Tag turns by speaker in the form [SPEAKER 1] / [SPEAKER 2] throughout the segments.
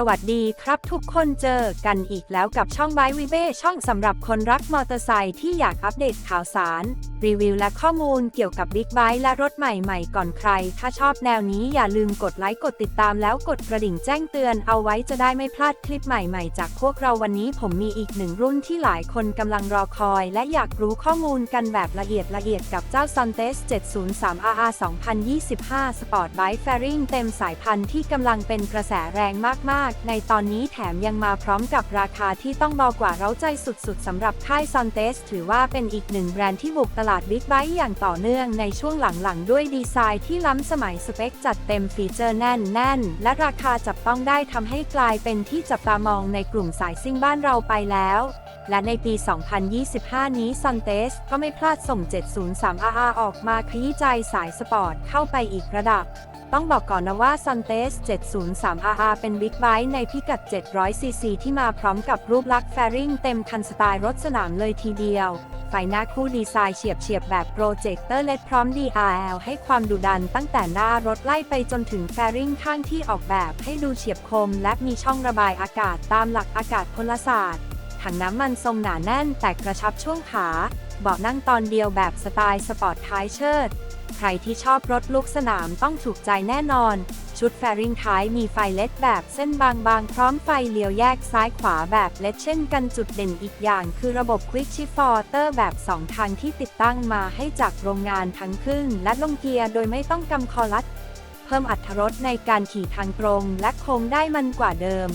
[SPEAKER 1] สวัสดีครับทุกคนเจอกันอีกแล้วกับช่องไบวิเบ้ช่องสำหรับคนรักมอเตอร์ไซค์ที่อยากอัปเดตข่าวสารรีวิวและข้อมูลเกี่ยวกับบิ๊กไบค์และรถใหม่ๆก่อนใคร ถ้าชอบแนวนี้อย่าลืมกดไลค์กดติดตามแล้วกดกระดิ่งแจ้งเตือนเอาไว้จะได้ไม่พลาดคลิปใหม่ๆ จากพวกเราวันนี้ผมมีอีกหนึ่งรุ่นที่หลายคนกำลังรอคอย และอยากรู้ข้อมูลกันแบบละเอียดละเอียดกับเจ้า s u n t e s 703 RR 2025 Sport Bike Fairing เต็มสายพันธุ์ที่กำลังเป็นกระแสแรงมากๆ ในตอนนี้แถมยังมาพร้อมกับราคาที่ต้องบอกว่าเร้าใจสุดๆสำหรับค่าย s u n t e s ถือว่าเป็นอีกหนึ่งแบรนด์ที่บุกตลาดบิ๊กไบค์อย่างต่อเนื่องในช่วงหลังๆ ด้วยดีไซน์ที่ล้ำสมัยสเปคจัดเต็มฟีเจอร์แน่นๆและราคาจับต้องได้ทำให้กลายเป็นที่จับตามองในกลุ่มสายซิ่งบ้านเราไปแล้ว และในปี 2025 นี้ s u n t e s ก็ไม่พลาดส่ง 703 RR ออกมาขยี้ใจสายสปอร์ตเข้าไปอีกระดับต้องบอกก่อนนะว่า s u n t e s 703 RR เป็นบิ๊กไบค์ในพิกัด 700cc ที่มาพร้อมกับรูปลักษณ์แฟริงเต็มคันสไตล์รถสนามเลยทีเดียว ไฟหน้าคู่ดีไซน์เฉียบเฉียบแบบโปรเจคเตอร์เลดพร้อม DRL ให้ความดุดันตั้งแต่หน้ารถไล่ไปจนถึงแฟริ่งข้างที่ออกแบบให้ดูเฉียบคม และมีช่องระบายอากาศตามหลักอากาศพลศาสตร์ ถังน้ำมันทรงหนาแน่นแต่กระชับช่วงขาเบาะนั่งตอนเดียวแบบสไตล์สปอร์ตท้ายเชิด ใครที่ชอบรถลูกสนามต้องถูกใจแน่นอน ชุดแฟริงท้ายมีไฟเล็ดแบบเส้นบางๆ พร้อมไฟเลี้ยวแยกซ้ายขวาแบบเล็ดเช่นกันจุดเด่นอีกอย่าง คือระบบ Quick Shifter แบบ 2 ทางที่ติดตั้งมาให้จากโรงงานทั้งขึ้น และลงเกียร์โดยไม่ต้องกำคอลัด เพิ่มอรรถรสในการขี่ทางตรง และโค้งได้มันกว่าเดิม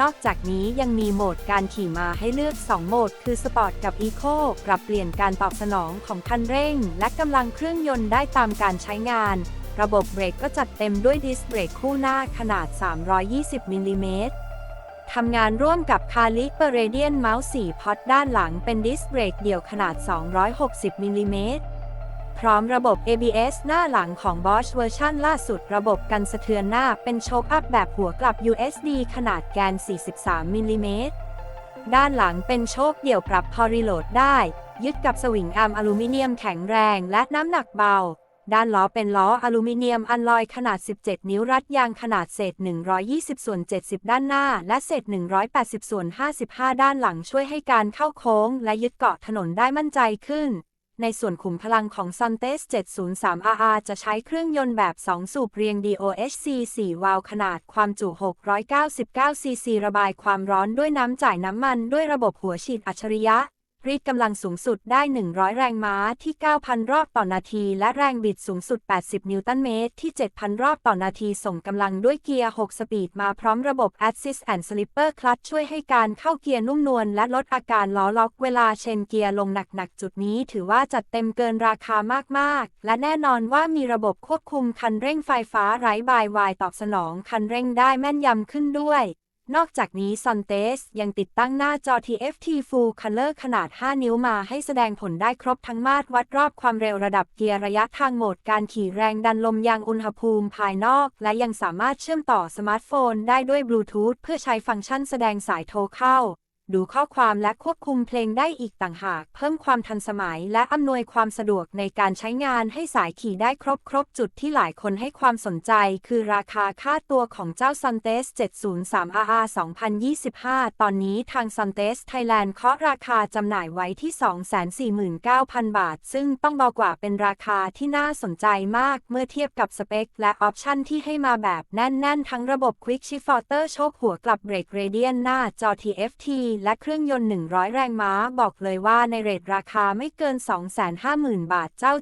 [SPEAKER 1] นอกจากนี้ยังมีโหมดการขี่มาให้เลือก 2 โหมด คือสปอร์ตกับอีโคปรับเปลี่ยนการตอบสนองของคันเร่ง และกำลังเครื่องยนต์ได้ตามการใช้งาน ระบบเบรกก็จัดเต็มด้วยดิสเบรกคู่หน้าขนาด 320 มิลลิเมตรทำงานร่วมกับคาลิเปเรเดียนเมาส์4พอตด้านหลังเป็นดิสเบรกเดี่ยวขนาด 260 มิลลิเมตร พร้อมระบบ ABS หน้าหลังของ Bosch เวอร์ชันล่าสุดระบบกันสะเทือนหน้าเป็นโชคอัพแบบหัวกลับ USD ขนาดแกน 43 มิลลิเมตร ด้านหลังเป็นโชคเดี่ยวปรับพอรีโหลดได้ ยึดกับสวิงอาร์มอลูมิเนียมแข็งแรงและน้ำหนักเบา ด้านล้อเป็นล้ออลูมิเนียมอัลลอยขนาด 17 นิ้วรัดยางขนาดเศษ 120 ส่วน 70 ด้านหน้า และเศษ 180 ส่วน 55 ด้านหลังช่วยให้การเข้าโค้ง และยึดเกาะถนนได้มั่นใจขึ้น ในส่วนขุมพลังของ s u n t e s 703 RR จะใช้เครื่องยนต์แบบ 2 สูบเรียง DOHC 4 วาล์วขนาดความจุ 699 cc ระบายความร้อนด้วยน้ำจ่ายน้ำมันด้วยระบบหัวฉีดอัจฉริยะ รีดกำลังสูงสุดได้ 100 แรงม้าที่ 9,000 รอบต่อนาที และแรงบิดสูงสุด 80 นิวตันเมตรที่ 7,000 รอบต่อนาที ส่งกำลังด้วยเกียร์ 6 สปีดมาพร้อมระบบ Assist and Slipper Clutch ช่วยให้การเข้าเกียร์นุ่มนวลและลดอาการล้อล็อกเวลาเชนเกียร์ลงหนัก ๆ จุดนี้ถือว่าจัดเต็มเกินราคามาก ๆ และแน่นอนว่ามีระบบควบคุมคันเร่งไฟฟ้าไร้บายวายตอบสนองคันเร่งได้แม่นยำขึ้นด้วย นอกจากนี้ s u n t e s ยังติดตั้งหน้าจอ TFT Full Color ขนาด 5 นิ้วมาให้แสดงผลได้ครบทั้งมาตรวัดรอบความเร็วระดับเกียร์ระยะทางโหมดการขี่แรงดันลมยางอุณหภูมิภายนอก และยังสามารถเชื่อมต่อสมาร์ทโฟนได้ด้วยบลูทูธเพื่อใช้ฟังก์ชันแสดงสายโทรเข้า ดูข้อความและควบคุมเพลงได้อีกต่างหาก เพิ่มความทันสมัยและอำนวยความสะดวกในการใช้งานให้สายขี่ได้ครบครบจุดที่หลายคนให้ความสนใจ คือราคาค่าตัวของเจ้า s u n t e s 703 RR 2025 ตอนนี้ทาง s u n t e s Thailand เคาะราคาจำหน่ายไว้ที่ 249,000 บาท ซึ่งต้องบอกว่าเป็นราคาที่น่าสนใจมากเมื่อเทียบกับสเปค และออปชันที่ให้มาแบบแน่น ๆ ทั้งระบบ Quick Shifter โชคหัวกลับเบรกเรเดียนหน้าจอ TFT และเครื่องยนต์ 100 แรงม้า บอกเลยว่าในเรทราคาไม่เกิน 250,000 บาทเจ้า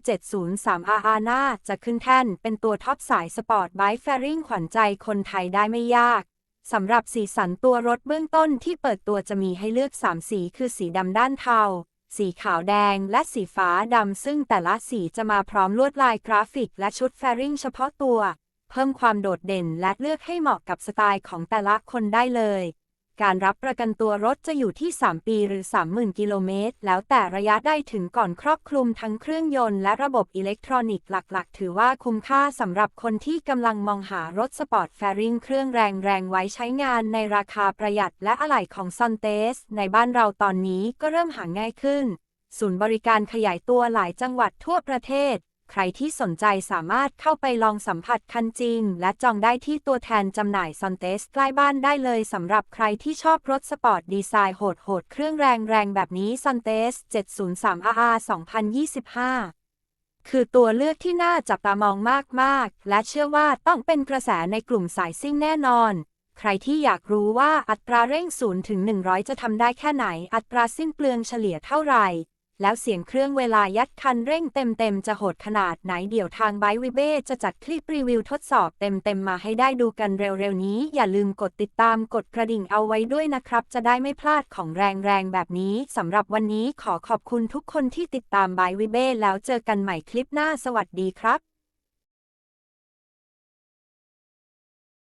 [SPEAKER 1] 703 RR หน้าจะขึ้นแท่น เป็นตัวท็อปสายสปอร์ตไบค์แฟริงขวัญใจคนไทยได้ไม่ยากสำหรับสีสันตัวรถเบื้องต้นที่เปิดตัวจะมีให้เลือก 3 สีคือสีดำด้านเทา สีขาวแดง และสีฟ้าดำ ซึ่งแต่ละสีจะมาพร้อมลวดลายกราฟิก และชุดแฟริงเฉพาะตัว เพิ่มความโดดเด่นและเลือกให้เหมาะกับสไตล์ของแต่ละคนได้เลย การรับประกันตัวรถจะอยู่ที่ 3 ปีหรือ 30,000 กิโลเมตร แล้วแต่ระยะได้ถึงก่อนครอบคลุมทั้งเครื่องยนต์และระบบอิเล็กทรอนิกส์หลัก ๆ ถือว่าคุ้มค่าสำหรับคนที่กำลังมองหารถสปอร์ตแฟริงเครื่องแรงแรงไว้ใช้งานในราคาประหยัดและอะไหล่ของซอนเตส ในบ้านเราตอนนี้ก็เริ่มหาง่ายขึ้น ศูนย์บริการขยายตัวหลายจังหวัดทั่วประเทศ ใครที่สนใจสามารถเข้าไปลองสัมผัสคันจริง และจองได้ที่ตัวแทนจำหน่ายซอนเตสใกล้บ้านได้เลยสำหรับใครที่ชอบรถสปอร์ตดีไซน์โหดๆ เครื่องแรงแรงแบบนี้ซอนเตส 703RR 2025 คือตัวเลือกที่น่าจับตามองมากๆ และเชื่อว่าต้องเป็นกระแสในกลุ่มสายซิ่งแน่นอนใครที่อยากรู้ว่าอัตราเร่ง0ถึง100 จะทำได้แค่ไหน อัตราสิ้นเปลืองเฉลี่ยเท่าไหร่ แล้วเสียงเครื่องเวลายัดคันเร่งเต็มๆ จะโหดขนาดไหนเดี๋ยวทางไบวิเบ้จะจัดคลิปรีวิวทดสอบเต็มๆ มาให้ได้ดูกันเร็วๆ นี้อย่าลืมกดติดตามกดกระดิ่งเอาไว้ด้วยนะครับ จะได้ไม่พลาดของแรงๆ แบบนี้สำหรับวันนี้ขอขอบคุณทุกคนที่ติดตามไบวิเบ้แล้วเจอกันใหม่คลิปหน้าสวัสดีครับ